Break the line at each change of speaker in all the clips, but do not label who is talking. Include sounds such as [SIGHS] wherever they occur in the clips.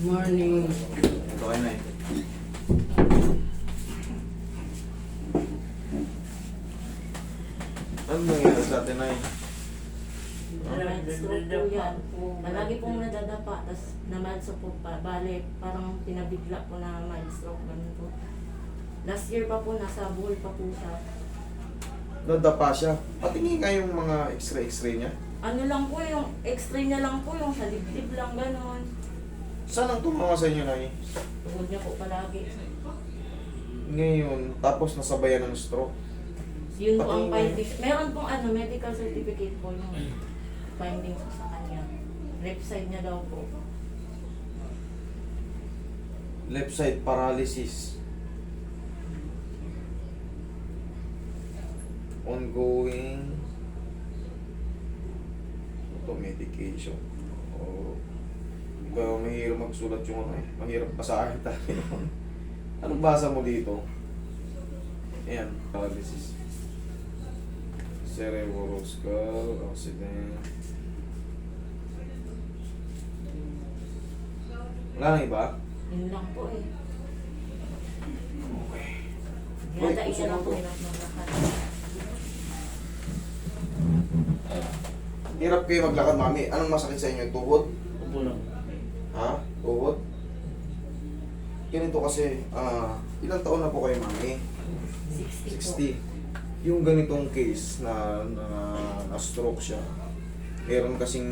Morning.
Ito kayo na eh. Ano nangyari sa atin na eh?
Stroke po yan. Palagi pong nadadapa, tapos namanso po pa. Bale, parang pinabigla po na may stroke. Ganun po. Last year pa po, nasa buhol pa po siya.
Nadapa siya. Patingin nga yung mga x-ray-x-ray niya.
Ano lang po yung, x-ray niya lang po yung sa dibdib lang gano'n.
Saan ang tumawa sa inyo na eh?
Tuhod niya po palagi.
Ngayon, tapos nasabayan ng stroke.
Yun po ang findings. Meron pong ano, medical certificate po yung findings sa kanya. Left side niya daw po.
Left side paralysis. Ongoing. Ito, medication. Kaya mahirap magsulat yung ano eh. Mahirap basahin tayo. Anong basa mo dito? Ayan, paralysis. Cerebrovascular accident. Wala nang iba?
Yun lang po eh.
Okay.
Yata isa lang po hirap maglakad.
Hirap kayo maglakad, mami. Anong masakit sa inyo? Tuhod?
Upo lang.
Ha? Tuhod? Ganito kasi, ah, ilang taon na po kayo, mami?
60 po.
60. Yung ganitong case na, na, na stroke siya, meron kasing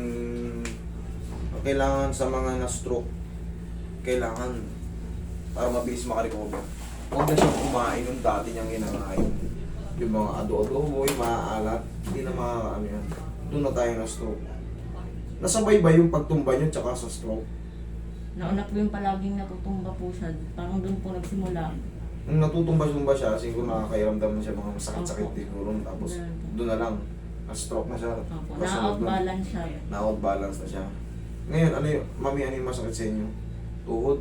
ang kailangan sa mga na-stroke, kailangan para mabilis makarecover. Huwag na siyang kumain yung dati niyang inangain. Yung mga ado-adobo, yung maaalat, hindi na makakaano yan. Doon na tayo na-stroke. Nasabay ba yung pagtumba niyo tsaka sa stroke?
Nauna po yung palaging natutumba po siya. Parang doon po nagsimula.
Nung natutumba-tumba siya, siguro nakakairamdam na siya mga masakit-sakit
Opo.
siguro. Tapos
Ganun
doon na lang, na-stroke na siya.
Opo,
Kasunod
na-outbalance siya.
Na-outbalance na siya. Ngayon, ano yung, mami, ano yung masakit sa inyo? Tuhod?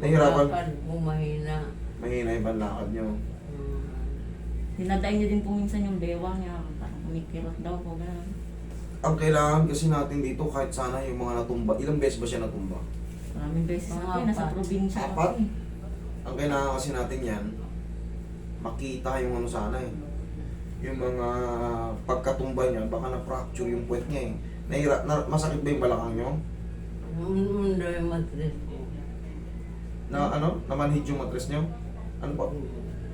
Nahihirapan?
Bumahina.
Mahina yung panlakad niyo.
Dinadain niya din po minsan yung bewang niya. Parang kumikirot daw po. Ganun.
Ang kailangan kasi natin dito, kahit sana yung mga natumba, ilang beses ba siya natumba?
Maraming beses.
Mga
eh, Nasa
apat.
probinsya
Apat?
ako eh.
Ang kailangan kasi natin yan, makita yung ano sana eh. Yung mga pagkatumba niya, baka na-fracture yung puwet niya eh. Nahira, na, masakit ba yung balakang niyo?
Mundo yung matres ko.
Na ano? Namanhid yung matres niyo? Ano po?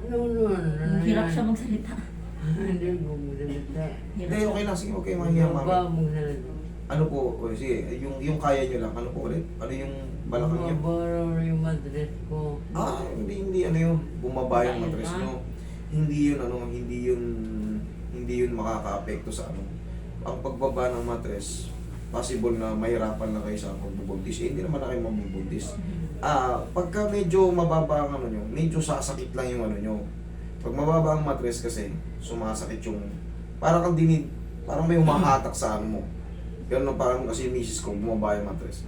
Noon, noon.
Ang Hirap siya magsalita. [LAUGHS]
Hindi ko magsalita.
Hirap
Hindi,
siya.
okay lang. Sige, okay, mahiya mami.
Magsalita.
Ano po, o, sige, yung, yung kaya nyo lang, ano po ulit? Ano yung balakang niya?
Mababa yung matres ko.
Ah, hindi, hindi, ano yun, bumaba yung
ah.
nyo. Hindi yun, ano, hindi yun, hindi yun makaka-apekto sa ano. Ang pagbaba ng matres, possible na mahirapan na kayo sa pagbubuntis. Eh, hindi naman na kayo mabubuntis. Ah, pagka medyo mababa ang ano nyo, medyo sasakit lang yung ano nyo. Pag mababa ang matres kasi, sumasakit yung, parang kang dinid, parang may humahatak sa ano mo. Ganun ang parang kasi yung misis ko, bumaba yung matres.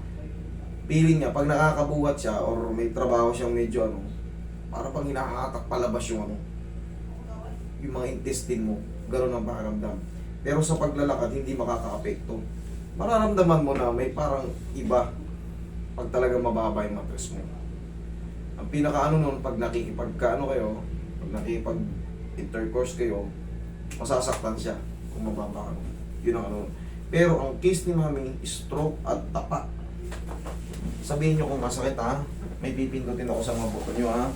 Feeling niya, pag nakakabuhat siya or may trabaho siyang medyo ano, parang pag hinahatak palabas yung ano, yung mga intestine mo, ganun ang pakiramdam. Pero sa paglalakad, hindi makaka-apekto. Mararamdaman mo na may parang iba pag talaga mababa yung matres mo. Ang pinakaano nun, pag nakikipagkaano kayo, pag nakikipag intercourse kayo, masasaktan siya kung mababa ka. Yun ang ano. Pero ang case ni mami, stroke at tapa. Sabihin nyo kung masakit ha, may pipindutin ako sa mga buto nyo ha.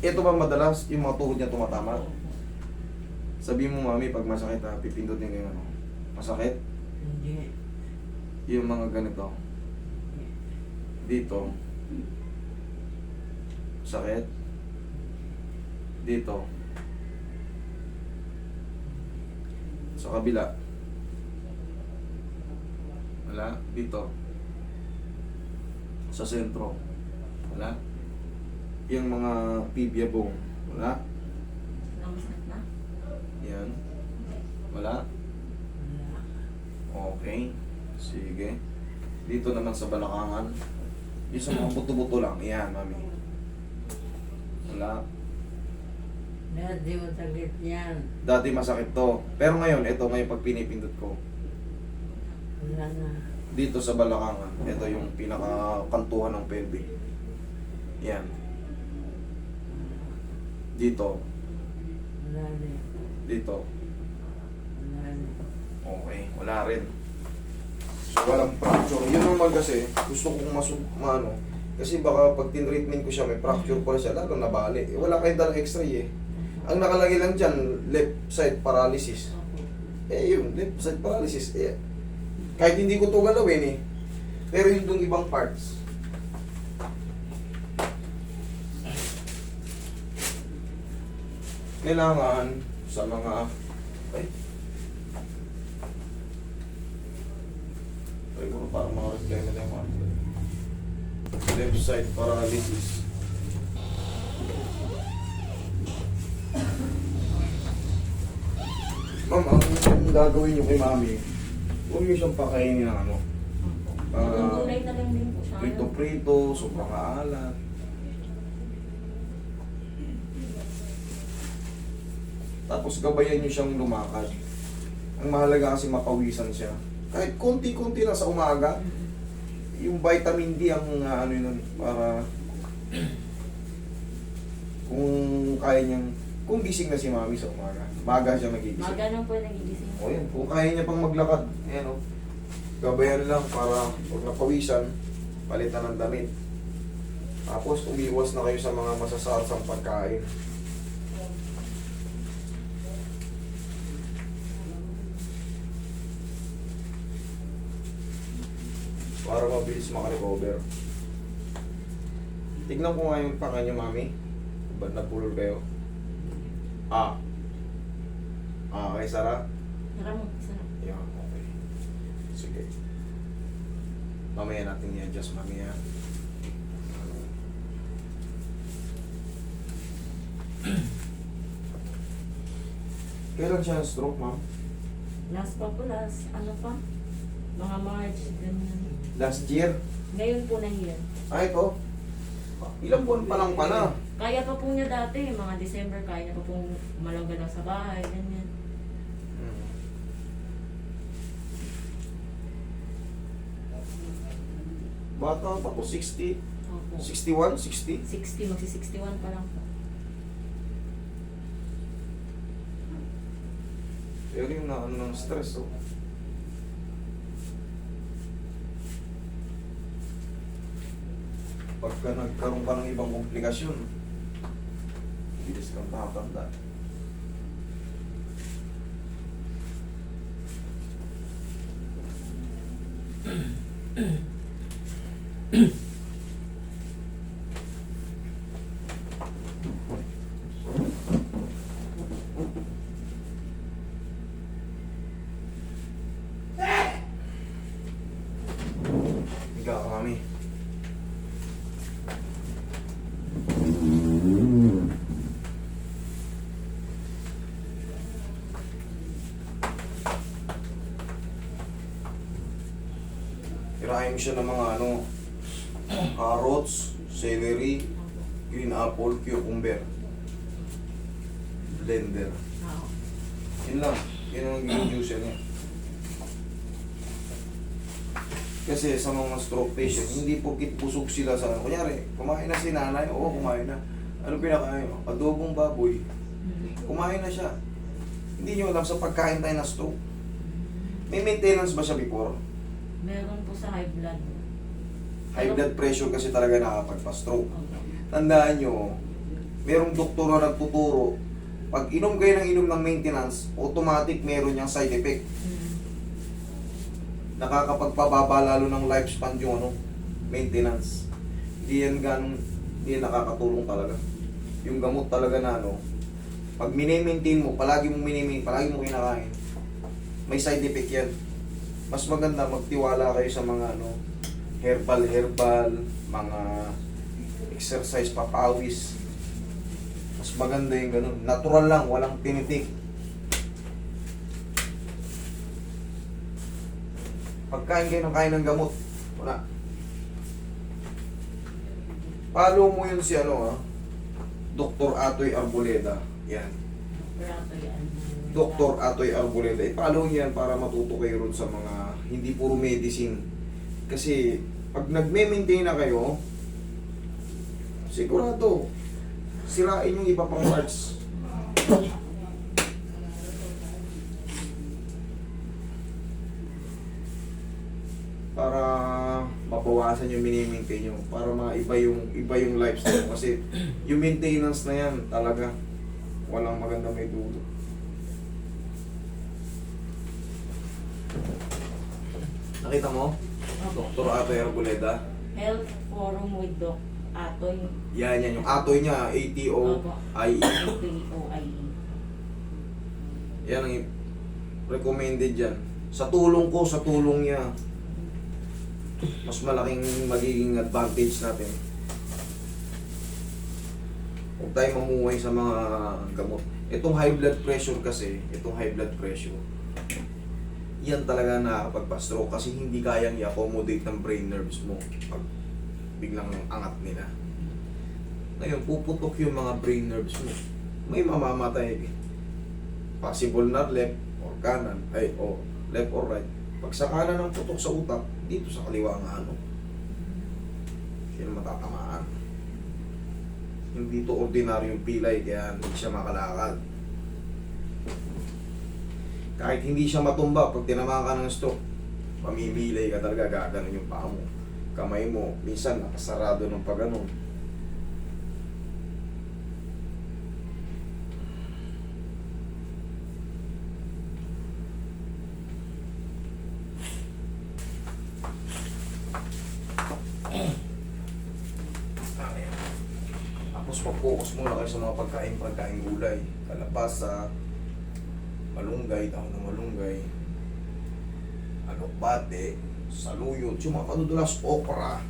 Ito ba madalas yung mga tuhod niya tumatama? Sabihin mo mami pag masakit ha, pipindutin ko yung ano. Masakit?
Hindi.
Yung mga ganito. Dito. Sakit. Dito. Sa kabila. Wala. Dito. Sa sentro. Wala. Yung mga tibia bone. Wala. Yan. Wala. Okay. Sige. Dito naman sa balakangan. Yung sa mga buto-buto lang. Yan, mami. Wala.
Dati masakit yan.
Dati masakit to. Pero ngayon, ito ngayon pag pinipindot ko.
Wala na.
Dito sa balakangan, ito yung pinakakantuhan ng pelvic. Yan. Dito,
rin.
dito.
Rin.
Okay, wala rin. So, walang fracture. Yun naman kasi, gusto kong masu... Maano, kasi baka pag tinreatment ko siya, may fracture pala siya, lalo nabali. Eh, wala kayong dalang x-ray eh. Ang nakalagay lang dyan, left side paralysis. Eh yun, left side paralysis. Eh, kahit hindi ko to galawin eh. Pero yung dong ibang parts. Kailangan sa mga ay ay ko parang mga reflect na yung mga left side paralysis. Ma'am, ang gagawin niyo kay mami, huwag niyo siyang pakainin ng ano.
Opo.
Ah,
gulay na lang din po siya.
Prito-prito, sobrang aalat. Tapos gabayan niyo siyang lumakad. Ang mahalaga kasi mapawisan siya. Kahit konti-konti lang sa umaga, yung vitamin D ang uh, ano yun, para [CLEARS THROAT] kung kaya niyang, kung gising na si mami sa umaga, maga siya nagigising.
Maga nang po nagigising.
O yan, kung kaya niya pang maglakad, ayan o. Gabayan lang para pag napawisan, palitan ng damit. Tapos umiwas na kayo sa mga masasarsang pagkain. Para mabilis makarecover. Tignan ko nga yung panga niyo, mami. Ba't napulol kayo? Ah. Ah, okay, Sarah.
Naramot, sarap.
Yan, okay. Sige. Mamaya natin i-adjust mamaya. [CLEARS THROAT] Kailan siya stroke, ma'am?
Last pa po, last, ano pa? Mga March, ganyan.
Last year?
Ngayon po na year.
Ah, ito. Ilang buwan pa lang pala.
Kaya pa po niya dati, mga December, kaya niya pa pong malangga lang sa bahay, ganyan.
Hmm. Bata pa po, 60,
Opo.
61, 60.
60, magsi 61 pa lang po.
Pero yung na ano ng stress, oh. Pagka nagkaroon ka ng ibang komplikasyon, bilis kang makakanda. Irahin siya ng mga ano, carrots, celery, green apple, cucumber, blender. Yun lang. Yun ang magiging juice niya. Kasi sa mga stroke patient, hindi porkit busog sila sa ano. Kunyari, kumain na si nanay, oo, kumain na. Ano pinakain mo? Adobong baboy.
Mhm.
Kumain na siya. Hindi nyo alam sa pagkain tayo na stroke. May maintenance ba siya before?
Meron po sa high blood.
High blood pressure kasi talaga nakakapagpa-stroke. Tandaan nyo, merong doktor na nagtuturo, pag inom kayo ng inom ng maintenance, automatic meron niyang side effect.
Mhm.
nakakapagpababa lalo ng lifespan yung ano, maintenance. Hindi yan ganong, hindi yan nakakatulong talaga. Yung gamot talaga na ano, pag mini-maintain mo, palagi mo mini palagi mo kinakain, may side effect yan. Mas maganda magtiwala kayo sa mga ano, herbal herbal, mga exercise papawis. Mas maganda yung ganun. Natural lang, walang tinitik. Pagkain kayo ng kain ng gamot, wala. Follow mo yun si ano ah, Dr. Atoy Arboleda. Yan.
Brato yan.
Dr. Atoy Arboleda. I-follow niyo yan para matuto kayo ron sa mga hindi puro medicine. Kasi pag nagme-maintain na kayo, sigurado, sirain yung iba pang parts. para mabawasan yung mini-maintain nyo para maiba yung iba yung lifestyle kasi yung maintenance na yan talaga walang maganda may dulo nakita mo? Dr. Ato Arboleda
Health Forum with Doc Atoy.
yan yan yung atoy niya A-T-O-I-E
A-T-O-I-E.
yan ang recommended yan sa tulong ko sa tulong niya mas malaking magiging advantage natin huwag tayo mamuhay sa mga gamot itong high blood pressure kasi itong high blood pressure yan talaga nakakapagpa-stroke kasi hindi kayang i-accommodate ng brain nerves mo pag biglang angat nila. Ngayon puputok yung mga brain nerves mo. May mamamatay. Possible na left or kanan ay o left or right. Pag sa kanan ng putok sa utak dito sa kaliwa ang ano sino matatamaan. Hindi to ordinaryong pilay kaya hindi siya makalakad kahit hindi siya matumba pag tinamaan ka ng stroke pamimilay ka talaga gaganon yung paa mo kamay mo minsan nakasarado ng pagganon Tapos mag-focus muna kayo sa mga pagkain, pagkain gulay. Kalabasa, malunggay, dahon ng malunggay, alokbate, saluyot, yung mga madudulas, okra.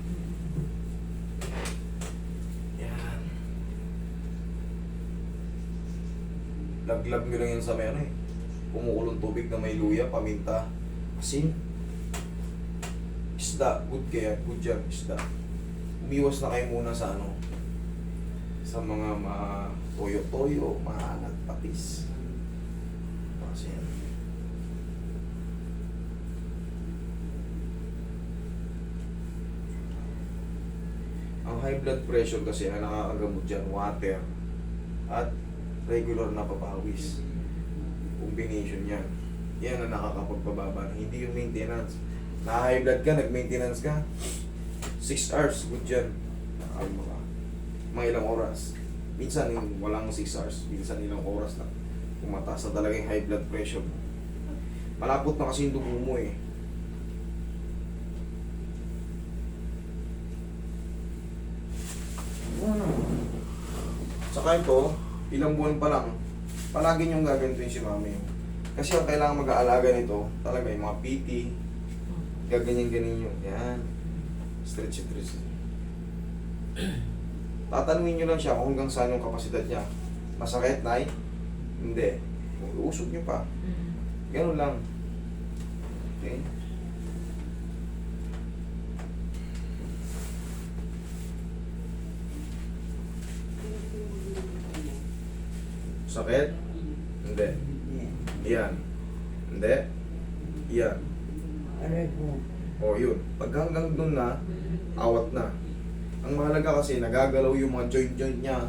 Yan. Laglag nyo lang yan sa ano eh. Kumukulong tubig na may luya, paminta, asin. Isda, good kaya, good job, isda. Umiwas na kayo muna sa ano, sa mga ma toyo-toyo, maalat, patis. Kasi yan. Ang high blood pressure kasi ang nakakagamot dyan, water at regular na papawis. Combination yan. Yan ang nakakapagpababa. Hindi yung maintenance. Na high blood ka, nag-maintenance ka, 6 hours, good dyan. Nakakalma ka mga ilang oras. Minsan walang 6 hours, minsan ilang oras lang. Kung mataas na talaga yung high blood pressure. Malapot na kasi yung dugo mo eh. Saka ito, ilang buwan pa lang, palagi niyong gagantuin si mami. Kasi ang kailangan mag-aalaga nito, talaga yung mga PT, gaganyan-ganyan yun. Yan. Stretch, stretch. Tatanungin nyo lang siya kung hanggang saan yung kapasidad niya. Masakit, Nay? Hindi. Uusog nyo pa. Ganun lang. Okay? Sakit? Hindi. Yan. Hindi. Yan. O yun. Pag hanggang dun na, awat na. Ang mahalaga kasi nagagalaw yung mga joint-joint niya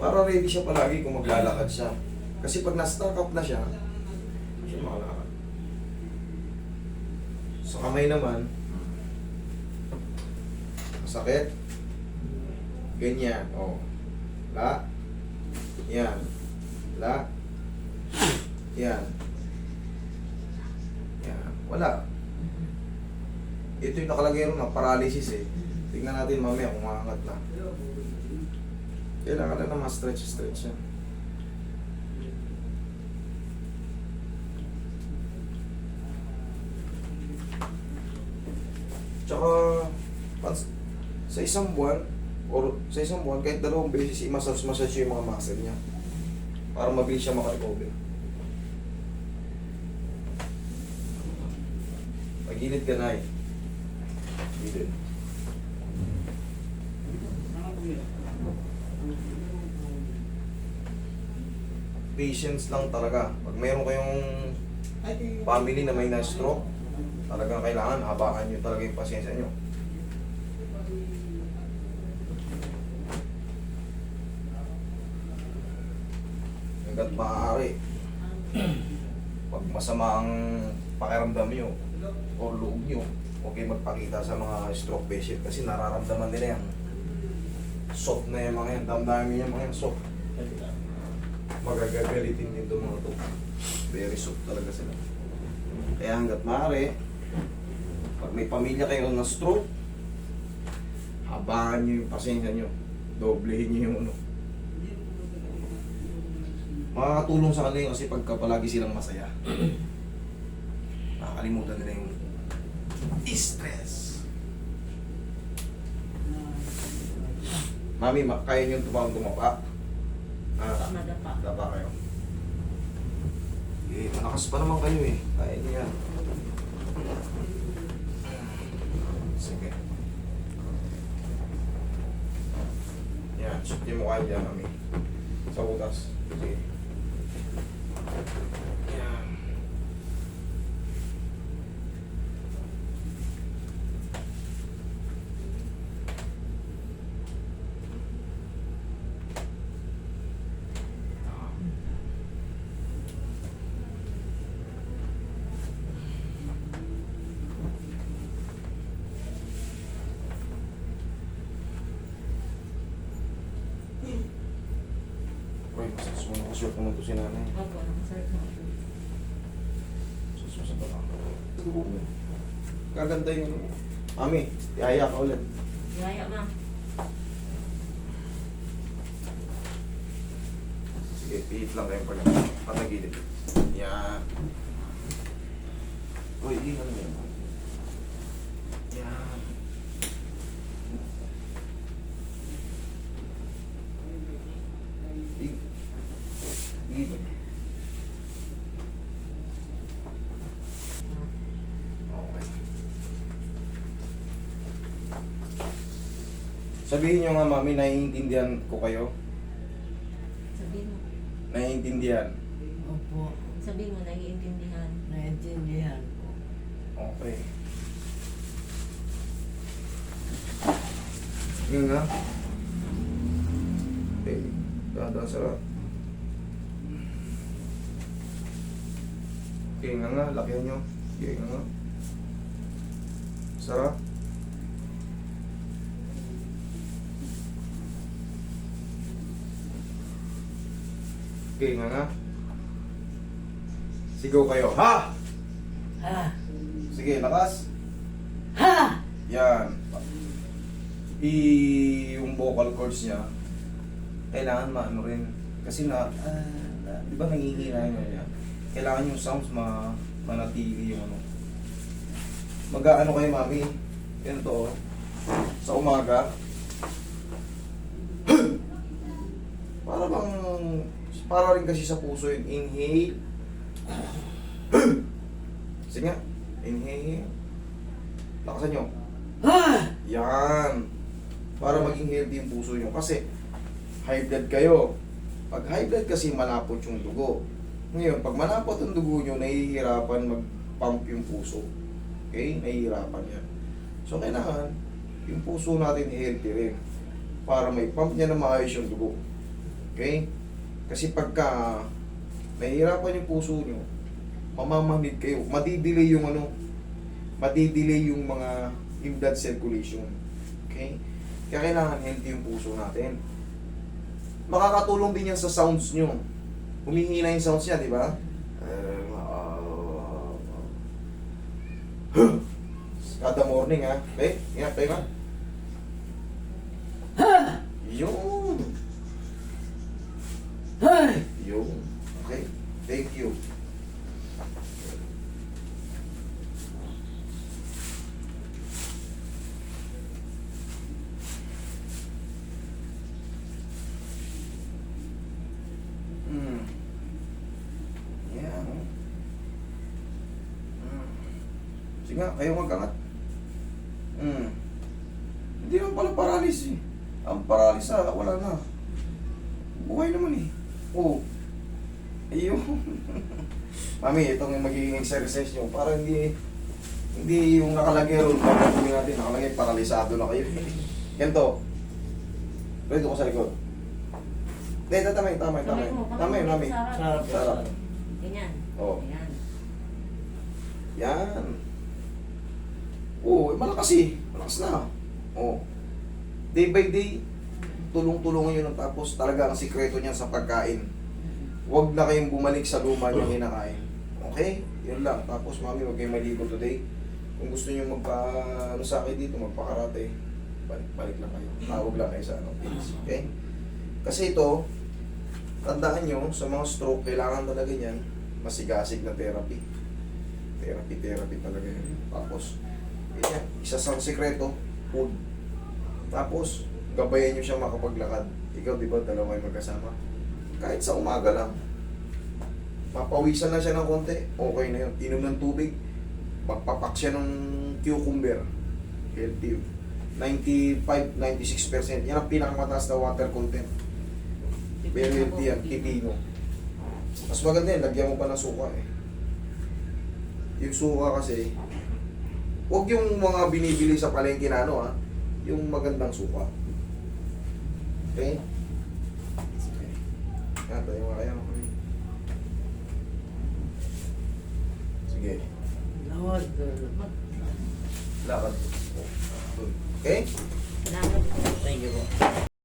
para ready siya palagi kung maglalakad siya. Kasi pag na-stuck up na siya, siya makalakad. Sa kamay naman, sakit. Ganyan. O. La. Yan. La. Yan. Yan. Wala. Ito yung nakalagay ron na paralysis eh. Tingnan natin mamaya kung maangat na. Kailangan lang na ma-stretch-stretch yan. Tsaka, pans, sa isang buwan, or sa isang buwan, kahit dalawang beses, i-massage-massage yung mga muscle niya. Para mabilis siya makarecover. Pagilid ka na eh. Gilid. Patience lang talaga. Pag mayroon kayong family na may na-stroke, Talagang kailangan habakan nyo talaga yung pasensya nyo. Hanggat maaari. Pag masama ang pakiramdam nyo o loob nyo, huwag kayo magpakita sa mga stroke patient kasi nararamdaman nila yan. Soft na yung mga yan, damdamin yung mga yan, soft. Magagagalitin din itong mga to. Very soft talaga sila. Kaya hanggat maaari, pag may pamilya kayo na stroke, habangan nyo yung pasensya nyo. Doblehin nyo yung ano. Makakatulong sa kanila kasi pagka palagi silang masaya. [CLEARS THROAT] Nakakalimutan nila yung stress. Mami, ma- kaya nyo tumawang tumapa? Ah,
Madapa.
Dapa kayo. Eh, malakas pa naman kayo eh. Kaya niyo yan. Sige. Yan, shoot yung mukha niya kami. Sa utas. Sige. Yan. Uy, short naman to si nanay.
Opo, nakasart na po.
Sus, sa baka. Gaganda yung ano. Mami, ihaya ka ulit.
Yaya ma.
Sige, pihit lang kayong pag patagilid. Yan. Uy, hindi ano. Yan. Sabihin nyo nga, mami, naiintindihan ko kayo.
Sabihin mo.
Naiintindihan.
Opo,
Sabihin mo, naiintindihan.
naintindihan po.
Okay. Yun nga. Okay. Dada sarap. Okay nga nga, lakihan nyo. Okay nga nga. Sarap. Okay nga nga. Sigaw kayo. Ha!
Ha!
Sige, lakas.
Ha!
Yan. I yung vocal cords niya, kailangan maano rin. Kasi na, na- di ba nangihina ano niya? Kailangan yung sounds ma manatili yung ano. Mag-ano kayo, mami? Yan to, oh. Sa umaga. [CLEARS THROAT] para bang, para rin kasi sa puso yung inhale. [CLEARS THROAT] Sige nga. Inhale. Lakasan nyo.
Ha!
Yan. Para maging healthy yung puso nyo. Kasi, high blood kayo. Pag high blood kasi malapot yung dugo. Ngayon, pag malapot yung dugo nyo, nahihirapan mag-pump yung puso. Okay? Nahihirapan yan. So, kailangan, yung puso natin healthy rin. Para may pump niya na maayos yung dugo. Okay? Kasi pagka nahihirapan yung puso nyo, mamamanid kayo. Madidelay yung ano, madidelay yung mga yung blood circulation. Okay? Kaya kailangan healthy yung puso natin. Makakatulong din yan sa sounds nyo. Humihina yung sounds niya, di ba? [SIGHS] Kada morning, ha? Okay? Ingat tayo.
Ha!
Yun.
Hay!
Yun. Okay. Thank you. Hmm. Yan. Hmm. Sige nga, kayo magkangat. Hmm. Hindi naman pala paralis eh. Ang paralis ah, wala na. Buhay naman eh. Oo. Ayun. [LAUGHS] Mami, itong magiging exercise nyo para hindi Hindi yung nakalagay ron, pagkakunin natin, nakalagay paralisado na kayo. [LAUGHS] Ganito. Pwede ko sa likod. Hindi,
mo,
Tamay,
kamay mo,
tamay.
sa harap.
Sarap,
Sarap.
sarap.
Ganyan.
Oo.
Ganyan.
Yan. Oo, eh, malakas eh. Malakas na. Oo. Day by day, tulong-tulungan yun tapos talaga ang sikreto niyan sa pagkain. Huwag na kayong bumalik sa luma niyo kinakain. Okay? Yun lang. Tapos mami, huwag kayong maligo today. Kung gusto niyo magpa ano sa akin dito, magpakarate, balik, balik lang kayo. Tawag lang kayo sa ano, please. Okay? Kasi ito, tandaan nyo, sa mga stroke, kailangan talaga niyan, masigasig na therapy. Therapy, therapy talaga yun. Tapos, yan, isa sa sikreto, food. Tapos, gabayan nyo siya makapaglakad. Ikaw, di ba, dalawa kayo magkasama? Kahit sa umaga lang. Mapawisan na siya ng konti, okay na yun. Inom ng tubig, magpapak siya ng cucumber. Healthy. 95-96%. Yan ang pinakamataas na water content. Very healthy yan, pipino. Mas maganda yan, lagyan mo pa ng suka eh. Yung suka kasi, huwag yung mga binibili sa palengke na ano ha, yung magandang suka. Okay. Yan, tayo mga kaya kami. Sige,
Lawad.
lakad. Okay?
Thank you po.